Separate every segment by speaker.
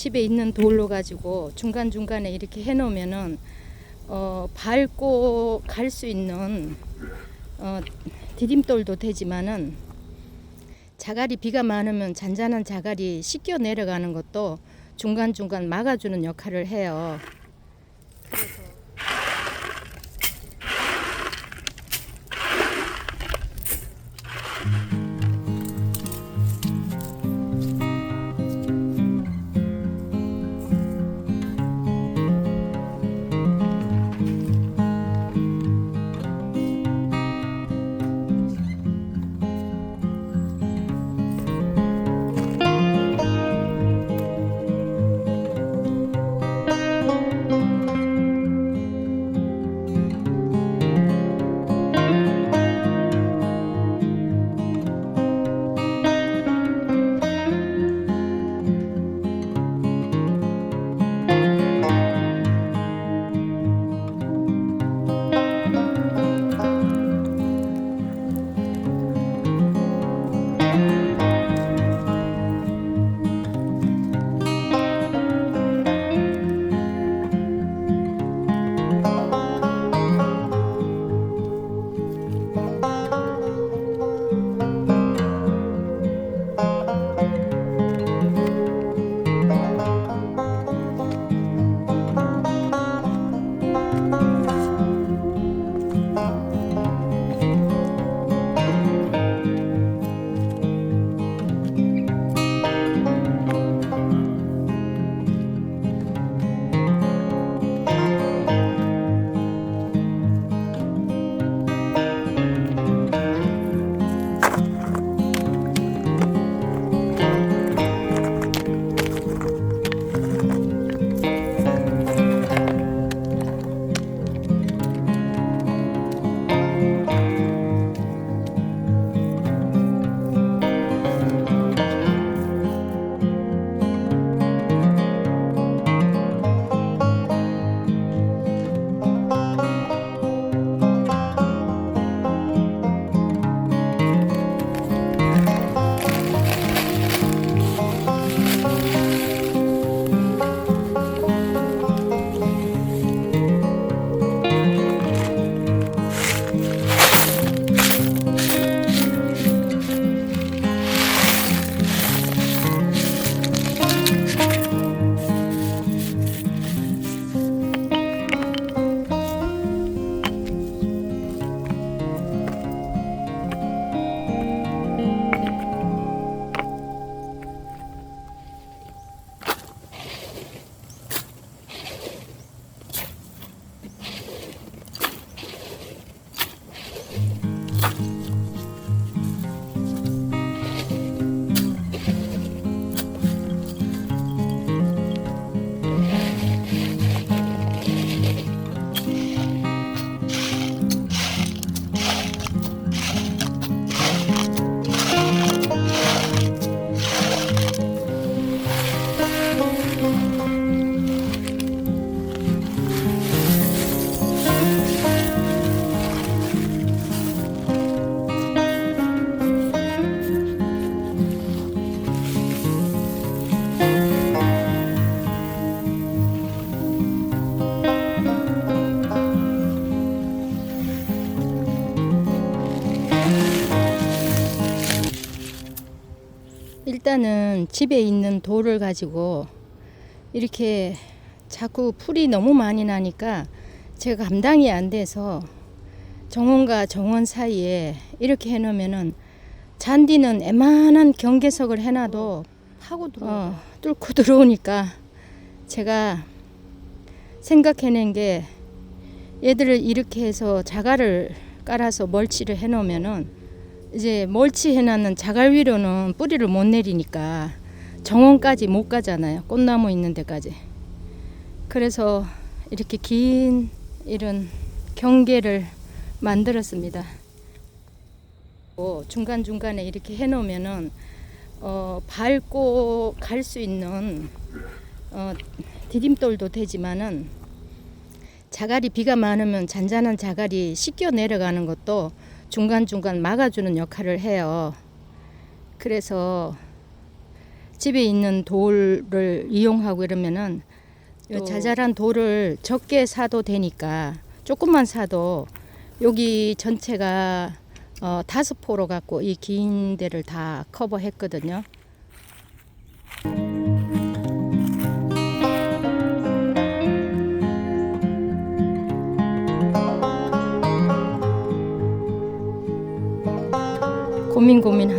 Speaker 1: 집에 있는 돌로 가지고 중간 중간에 이렇게 해 놓으면은 어, 밟고 갈 수 있는 어, 디딤돌도 되지만은 자갈이 비가 많으면 잔잔한 자갈이 씻겨 내려가는 것도 중간 중간 막아주는 역할을 해요. 일단은 집에 있는 돌을 가지고 이렇게 자꾸 풀이 너무 많이 나니까 제가 감당이 안 돼서 정원과 정원 사이에 이렇게 해놓으면은 잔디는 에만한 경계석을 해놔도
Speaker 2: 들어.
Speaker 1: 어, 뚫고 들어오니까 제가 생각해낸 게 얘들을 이렇게 해서 자갈을 깔아서 멀치를 해놓으면은 이제 멀치해놨는 자갈 위로는 뿌리를 못 내리니까 정원까지 못 가잖아요. 꽃나무 있는 데까지. 그래서 이렇게 긴 이런 경계를 만들었습니다. 중간 중간에 이렇게 해놓으면은 어, 밟고 갈 수 있는 어, 디딤돌도 되지만은 자갈이 비가 많으면 잔잔한 자갈이 씻겨 내려가는 것도 중간 중간 막아주는 역할을 해요. 그래서 집에 있는 돌을 이용하고 이러면은 자잘한 돌을 적게 사도 되니까 조금만 사도 여기 전체가 어, 다섯 포로 갖고 이 긴 데를 다 커버했거든요. 고민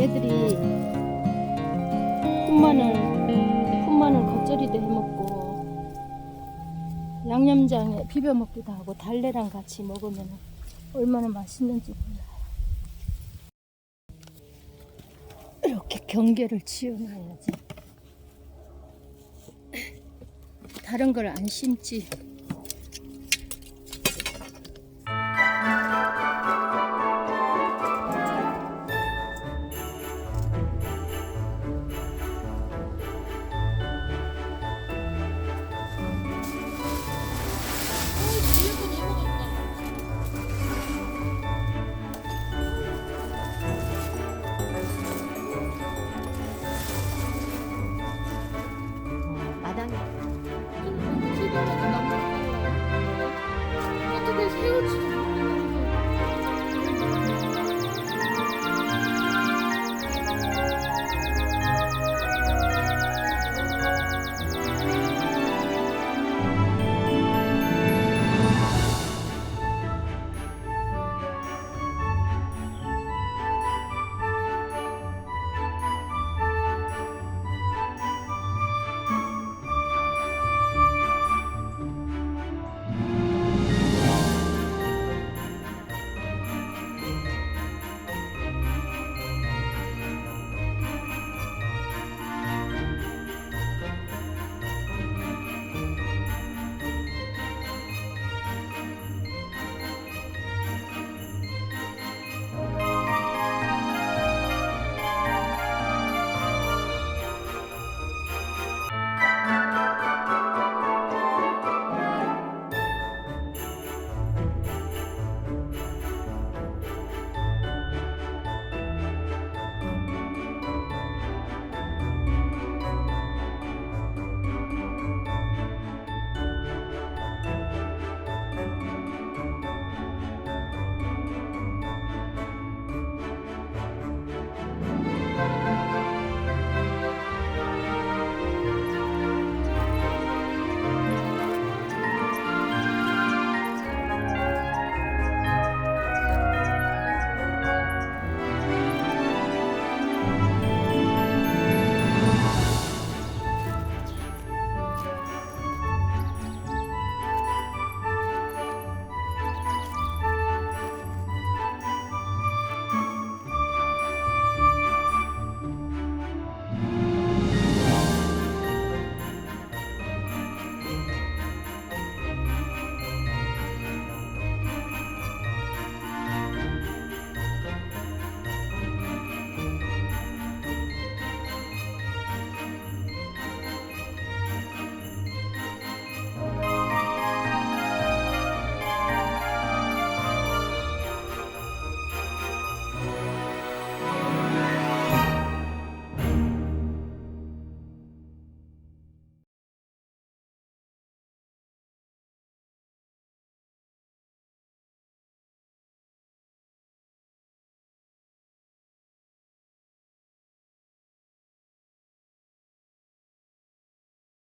Speaker 1: 얘들이 풋마늘 풋마늘 겉절이도 해 먹고 양념장에 비벼 먹기도 하고 달래랑 같이 먹으면 얼마나 맛있는지 몰라요. 이렇게 경계를 지어놔야지. 다른 걸 안 심지.